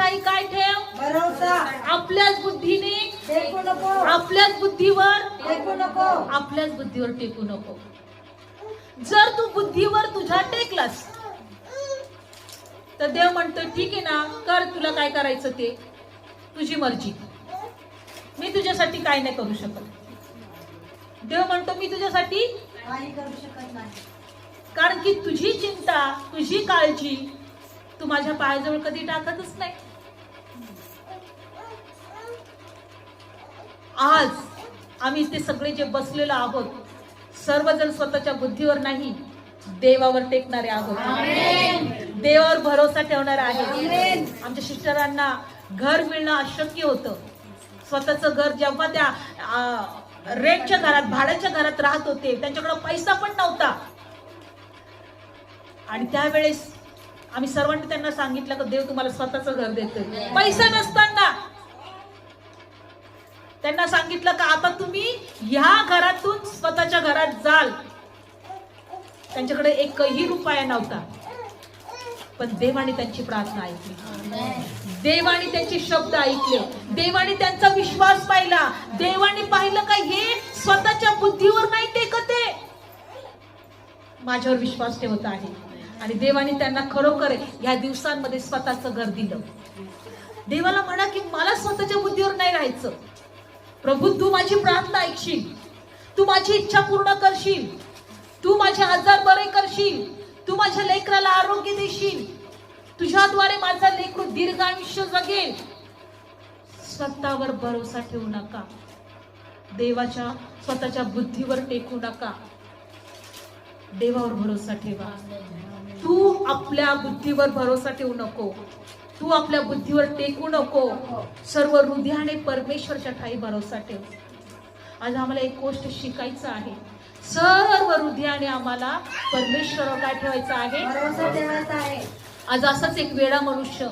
ठाई काय ठेव? भरोसा आपल्याच बुद्धीने. टेकू नको. आपल्याच बुद्धीवर. टेकू नको. आपल्याच बुद्धीवर टेकू नको. जर तू बुद्धीवर तुझ्या टेकलास तर देव म्हणतो ठीक आहे ना कर तुला काय करायचं ते. तुझी मर्जी. मी तुझ्यासाठी काय नाही करू शकत. देव म्हणतो मी तुझ्यासाठी काही करू शकत नाही. कारण की तुझी चिंता तुझी काळजी तू माझ्या पायाजवळ कधी टाकतच नाही. आज आम्ही ते सगळे जे बसलेलो आहोत सर्वजण स्वतःच्या बुद्धीवर नाही देवावर टेकणारे आहोत. देवावर भरोसा ठेवणारे आहेत. आमच्या शिस्टरांना घर मिळणं अशक्य होतं. स्वतःचं घर जेव्हा त्या रेंटच्या घरात भाड्याच्या घरात राहत होते त्यांच्याकडे पैसा पण नव्हता. आणि त्यावेळेस आम्ही सर्वांनी त्यांना सांगितलं की देव तुम्हाला स्वतःचं घर देतोय. पैसा नसताना. त्यांना सांगितलं का आता तुम्ही ह्या घरातून स्वतःच्या घरात जाल. त्यांच्याकडे एकही रुपया नव्हता. पण देवाने त्यांची प्रार्थना ऐकली. देवाने त्यांचे शब्द ऐकले. देवाने त्यांचा विश्वास पाहिला. देवाने पाहिलं का हे स्वतःच्या बुद्धीवर नाही टेकते माझ्यावर विश्वास ठेवत आहे. आणि देवाने त्यांना खरोखर ह्या दिवसांमध्ये स्वतःचं घर दिलं. देवाला म्हणा की मला स्वतःच्या बुद्धीवर नाही राहायचं. प्रभू तू माझी प्रार्थना ऐकशील. तू माझी इच्छा पूर्ण करशील. तू माझे आजार बरे करशील. तू माझ्या लेकराला आरोग्य देशील. तुझ्याद्वारे माझा लेकरू दीर्घ आयुष्य जगेल. स्वतःवर भरोसा ठेवू नका. देवाच्या स्वतःच्या बुद्धीवर टेकू नका. देवावर भरोसा ठेवा. तू आपल्या बुद्धीवर भरोसा ठेवू नको. तू आपल्या बुद्धीवर टेकू नको. सर्व हृदयाने परमेश्वरच्या ठाई भरोसा ठेव. आज आम्हाला एक गोष्ट शिकायचं आहे. सर्व हृदयाने आम्हाला परमेश्वरावर काय ठेवायचं आहे. भरोसा ठेवायचा आहे. आज असाच एक वेळा मनुष्य